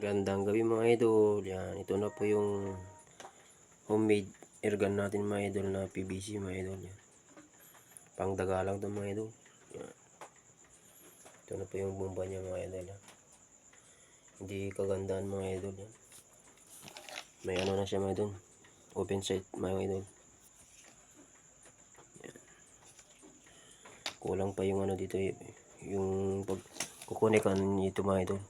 Gandang gabi mga idol. Yan, ito na po yung homemade airgun natin mga idol na PVC mga idol. Yan. Pangdaga lang ito mga idol. Yan. Ito na po yung bomba niya mga idol. Yan. Hindi kagandaan mga idol. Yan. May ano na siya mga idol. Open sight mga idol. Yan. Kulang pa yung ano dito yung pag kukunikan ito mga idol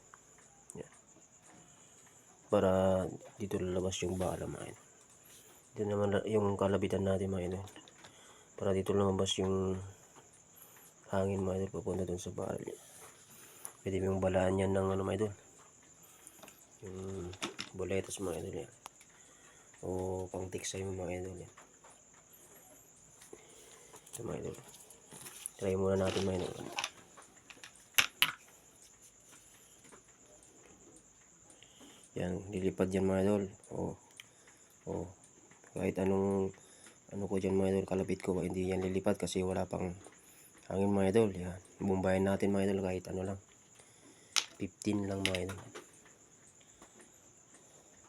para dito lalabas yung bala mga idol. Dito naman yung kalabitan natin mga idol. Para dito lumabas yung hangin mga idol papunta dun sa bala. Pwede yung balaan yan ng ano mga idol. Yung boletos mga idol yan. O pang tiksay mo mga idol yan. Ito mga idol. Try muna natin mga idol. Yan, lilipad yan mga idol. O, o, kahit anong, ano ko dyan mga idol, kalapit ko, hindi yan lilipad kasi wala pang hangin mga idol. Yan, bumbayan natin mga idol kahit ano lang. 15 lang mga idol.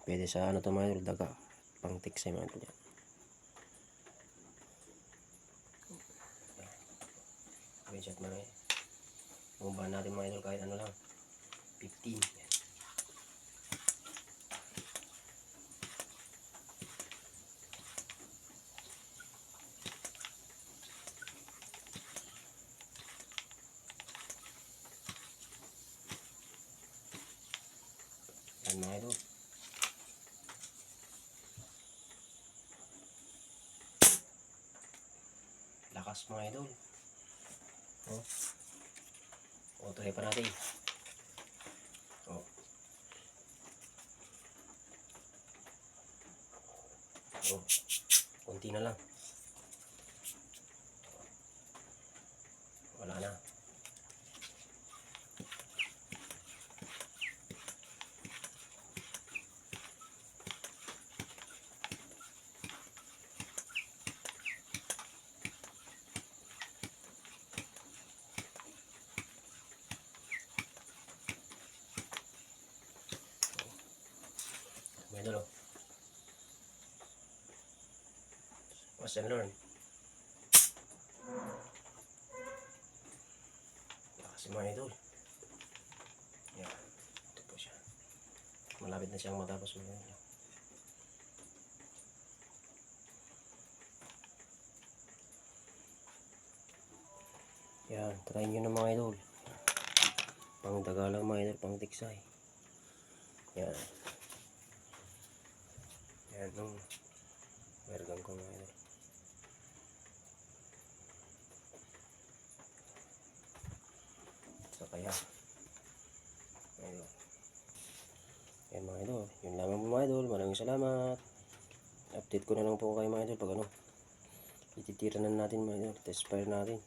Pwede sa ano to mga idol, daga. Pang tiksay mga idol yan. Wait, chat mga idol. Bumbayan natin mga idol kahit ano lang. 15. Yan mga idol. Lakas mga idol. Oh. O, try pa natin. Oh. Oh. Kunti na lang. May idol. Watch and learn. Yung mga idol. Yan. Ito po siya. Malapit na siyang matapos mga idol. Yan. Try nyo na mga idol. Pang Tagalog mga idol. Pang tiksay. Yan Yan mga idol. Yun lamang po mga idol. Maraming salamat. Update ko na lang po kayo mga idol pag ano. Ititira na natin mga idol. Test fire natin.